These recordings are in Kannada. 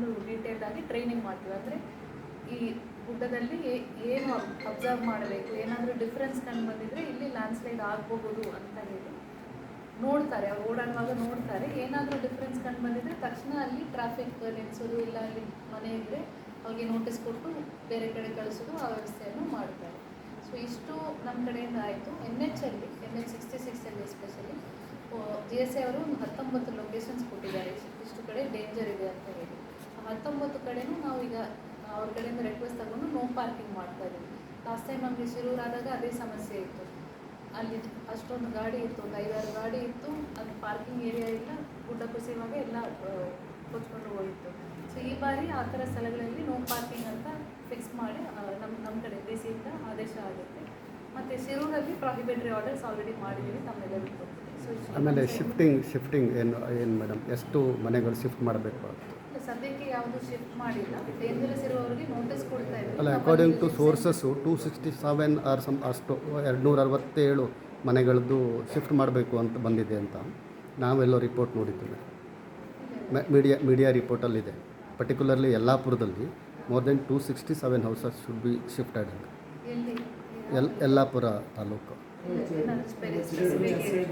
ಒಂದು ಡೀಟೇಲ್ಡ್ ಆಗಿ ಟ್ರೈನಿಂಗ್ ಮಾಡ್ತೀವಿ. ಅಂದರೆ ಈ ಗುಡ್ಡದಲ್ಲಿ ಏನು ಅಬ್ಸರ್ವ್ ಮಾಡಬೇಕು, ಏನಾದರೂ ಡಿಫ್ರೆನ್ಸ್ ಕಂಡು ಬಂದಿದ್ರೆ ಇಲ್ಲಿ ಲ್ಯಾಂಡ್ಸ್ಲೈಡ್ ಆಗಬಹುದು ಅಂತ ಹೇಳಿ ನೋಡ್ತಾರೆ, ಅವ್ರು ಓಡಾಡುವಾಗ ನೋಡ್ತಾರೆ. ಏನಾದರೂ ಡಿಫ್ರೆನ್ಸ್ ಕಂಡು ಬಂದಿದ್ರೆ ತಕ್ಷಣ ಅಲ್ಲಿ ಟ್ರಾಫಿಕ್ ನಿಲ್ಲಿಸೋದು ಇಲ್ಲ ಅಲ್ಲಿ ಮನೆ ಇದ್ದರೆ ಅವ್ರಿಗೆ ನೋಟಿಸ್ ಕೊಟ್ಟು ಬೇರೆ ಕಡೆ ಕಳಿಸೋದು ಆ ವ್ಯವಸ್ಥೆಯನ್ನು ಮಾಡ್ತಾರೆ. ಸೊ ಇಷ್ಟು ನಮ್ಮ ಕಡೆಯಿಂದ ಆಯಿತು. ಎನ್ ಎಚ್ ಅಲ್ಲಿ ಎನ್ ಎಚ್ ಸಿಕ್ಸ್ಟಿ ಸಿಕ್ಸಲ್ಲಿ ಎಸ್ಪೆಷಲಿ ಜಿ ಎಸ್ ಎ ಅವರು ಒಂದು ಹತ್ತೊಂಬತ್ತು ಲೊಕೇಶನ್ಸ್ ಕೊಟ್ಟಿದ್ದಾರೆ. ಇಷ್ಟು ಕಡೆ ಡೇಂಜರ್ ಇದೆ ಅಂತ ಹೇಳಿ. ಹತ್ತೊಂಬತ್ತು ಕಡೆನೂ ನಾವು ಈಗ ಅವ್ರ ಕಡೆಯಿಂದ ರಿಕ್ವೆಸ್ಟ್ ತಗೊಂಡು ನೋ ಪಾರ್ಕಿಂಗ್ ಮಾಡ್ತಾ ಇದ್ದೀವಿ ಲಾಸ್ಟ್ ಟೈಮ್ ನಮಗೆ ಶಿರೂರಾದಾಗ ಅದೇ ಸಮಸ್ಯೆ ಇತ್ತು. ಅಲ್ಲಿ ಅಷ್ಟೊಂದು ಗಾಡಿ ಇತ್ತು ಒಂದು ಐದಾರು ಗಾಡಿ ಇತ್ತು ಅದು ಪಾರ್ಕಿಂಗ್ ಏರಿಯಾ ಇಲ್ಲ ಗುಡ್ಡ ಕುಸಿಯುವಾಗ ಎಲ್ಲ ಕೊಚ್ಕೊಂಡು ಹೋಗಿತ್ತು. ಸೊ ಈ ಬಾರಿ ಆ ಥರ ಸ್ಥಳಗಳಲ್ಲಿ ನೋ ಪಾರ್ಕಿಂಗ್ ಅಂತ ಫಿಕ್ಸ್ ಮಾಡಿ ನಮ್ಮ ನಮ್ಮ ಕಡೆ ಡಿ ಸಿಯಿಂದ ಆದೇಶ ಆಗುತ್ತೆ. ಮತ್ತು ಶಿರೂರಲ್ಲಿ ಪ್ರಾಹಿಬಿಟ್ರಿ ಆರ್ಡರ್ಸ್ ಆಲ್ರೆಡಿ ಮಾಡಿದ್ದೀವಿ ತಮ್ಮೆಲ್ಲರಿಗೂ ಆಮೇಲೆ ಶಿಫ್ಟಿಂಗ್ ಶಿಫ್ಟಿಂಗ್ ಏನು ಏನು ಮೇಡಮ್ ಎಷ್ಟು ಮನೆಗಳು ಶಿಫ್ಟ್ ಮಾಡಬೇಕು ಸದ್ಯಕ್ಕೆ ಯಾವುದು ಶಿಫ್ಟ್ ಮಾಡಿಲ್ಲ. ಡೇಂಜರಸ್ ಇರುವವರಿಗೆ ನೋಟಿಸ್ ಕೊಡ್ತಾ ಇದ್ದೀವಿ ಅಲ್ಲ according to sources two sixty seven or some ಅಷ್ಟು ಎರಡು ನೂರ ಅರವತ್ತೇಳು ಮನೆಗಳದ್ದು ಶಿಫ್ಟ್ ಮಾಡಬೇಕು ಅಂತ ಬಂದಿದೆ ಅಂತ ನಾವೆಲ್ಲೋ ರಿಪೋರ್ಟ್ ನೋಡಿದ್ದೇವೆ. ಮೀಡಿಯಾ ಮೀಡಿಯಾ ರಿಪೋರ್ಟಲ್ಲಿದೆ particularly ಯಲ್ಲಾಪುರದಲ್ಲಿ more than two sixty seven houses should be shifted L Yellapur taluk.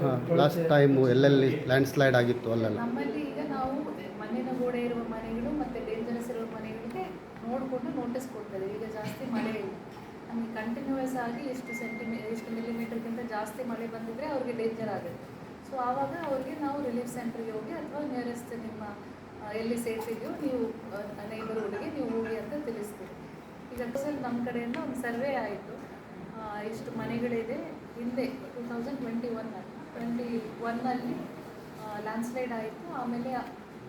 ಹಾಂ ಲಾಸ್ಟ್ ಟೈಮು ಎಲ್ಲೆಲ್ಲಿ ಲ್ಯಾಂಡ್ ಸ್ಲೈಡ್ ಆಗಿತ್ತು ಅಲ್ಲೆಲ್ಲ. ಮಣ್ಣಿನ ಗೋಡೆ ಇರುವ ಮನೆಗಳು ಮತ್ತು ಡೇಂಜರಸ್ ಇರುವ ಮನೆಗಳಿಗೆ ನೋಡಿಕೊಂಡು ನೋಟಿಸ್ ಕೊಡ್ತಾರೆ. ಈಗ ಜಾಸ್ತಿ ಮಳೆ ಇಲ್ಲ. ನಮಗೆ ಕಂಟಿನ್ಯೂಯಸ್ ಆಗಿ ಎಷ್ಟು ಸೆಂಟಿಮೀ ಎಷ್ಟು ಮಿಲಿಮೀಟರ್ಗಿಂತ ಜಾಸ್ತಿ ಮಳೆ ಬಂದಿದ್ರೆ ಅವ್ರಿಗೆ ಡೇಂಜರ್ ಆಗುತ್ತೆ. ಸೊ ಆವಾಗ ಅವ್ರಿಗೆ ನಾವು ರಿಲೀಫ್ ಸೆಂಟ್ರಿಗೆ ಹೋಗಿ ಅಥವಾ ನಿಯರೆಸ್ಟ್ ನಿಮ್ಮ ಎಲ್ಲಿ ಸೇಫ್ ಇದೆಯೋ ನೀವು ನೈಬರ್ಹುಡ್ಗೆ ನೀವು ಹೋಗಿ ಅಂತ ತಿಳಿಸ್ತೀವಿ. ಈಗ ಅಕ್ಸಲ್ ನಮ್ಮ ಕಡೆಯಿಂದ ಒಂದು ಸರ್ವೆ ಆಯಿತು. ಇಷ್ಟು ಮನೆಗಳಿದೆ. ಹಿಂದೆ ಟೂ ತೌಸಂಡ್ ಟ್ವೆಂಟಿ ಒನ್ನಲ್ಲಿ ಟ್ವೆಂಟಿ ಒನ್ನಲ್ಲಿ ಲ್ಯಾಂಡ್ಸ್ಲೈಡ್ ಆಯಿತು. ಆಮೇಲೆ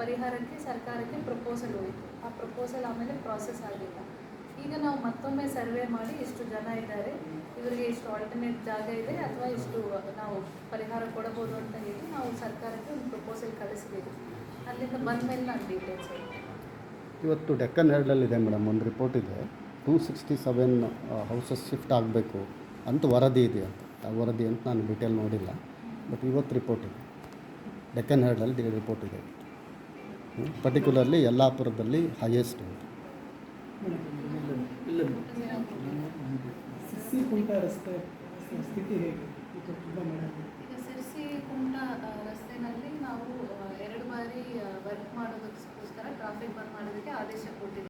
ಪರಿಹಾರಕ್ಕೆ, ಸರ್ಕಾರಕ್ಕೆ ಪ್ರಪೋಸಲ್ ಹೋಯಿತು. ಆ ಪ್ರಪೋಸಲ್ ಆಮೇಲೆ ಪ್ರಾಸೆಸ್ ಆಗಿಲ್ಲ. ಈಗ ನಾವು ಮತ್ತೊಮ್ಮೆ ಸರ್ವೆ ಮಾಡಿ ಇಷ್ಟು ಜನ ಇದ್ದಾರೆ. ಇವರಿಗೆ ಇಷ್ಟು ಆಲ್ಟರ್ನೇಟ್ ಜಾಗ ಇದೆ ಅಥವಾ ಇಷ್ಟು ನಾವು ಪರಿಹಾರ ಕೊಡಬಹುದು ಅಂತ ಹೇಳಿ ನಾವು ಸರ್ಕಾರಕ್ಕೆ ಒಂದು ಪ್ರಪೋಸಲ್ ಕಳಿಸಿದ್ದೀವಿ ಅಲ್ಲಿಂದ ಬಂದ ಮೇಲೆ ನಾನು ಡೀಟೇಲ್ಸ್ ಇವತ್ತು ಡೆಕ್ಕನ್ ಹೆರ್ಡಲ್ಲಿದೆ ಮೇಡಮ್, ಒಂದು ರಿಪೋರ್ಟ್ ಇದೆ. Two sixty seven houses shift ಆಗಬೇಕು ಅಂತ ವರದಿ ಇದೆ ಅಂತ. ಆ ವರದಿ ಅಂತ ನಾನು ಡೀಟೇಲ್ ನೋಡಿಲ್ಲ. ಬಟ್ ಇವತ್ತು ರಿಪೋರ್ಟ್ ಇದೆ. ಡೆಕ್ಕನ್ ಹೆರ್ಡಲ್ಲಿ ರಿಪೋರ್ಟ್ ಇದೆ. ಪರ್ಟಿಕ್ಯುಲರ್ಲಿ ಯಲ್ಲಾಪುರದಲ್ಲಿ ಹೈಯೆಸ್ಟ್ ಮಳೆ ಈಗ ಸಿರ್ಸಿ ಕುಂಟ ರಸ್ತೆನಲ್ಲಿ ನಾವು ಎರಡು ಬಾರಿ ವರ್ಕ್ ಮಾಡೋದಕ್ಕೋಸ್ಕರ ಟ್ರಾಫಿಕ್ ಬಂದ್ ಮಾಡೋದಕ್ಕೆ ಆದೇಶ ಕೊಟ್ಟಿದ್ದೀವಿ.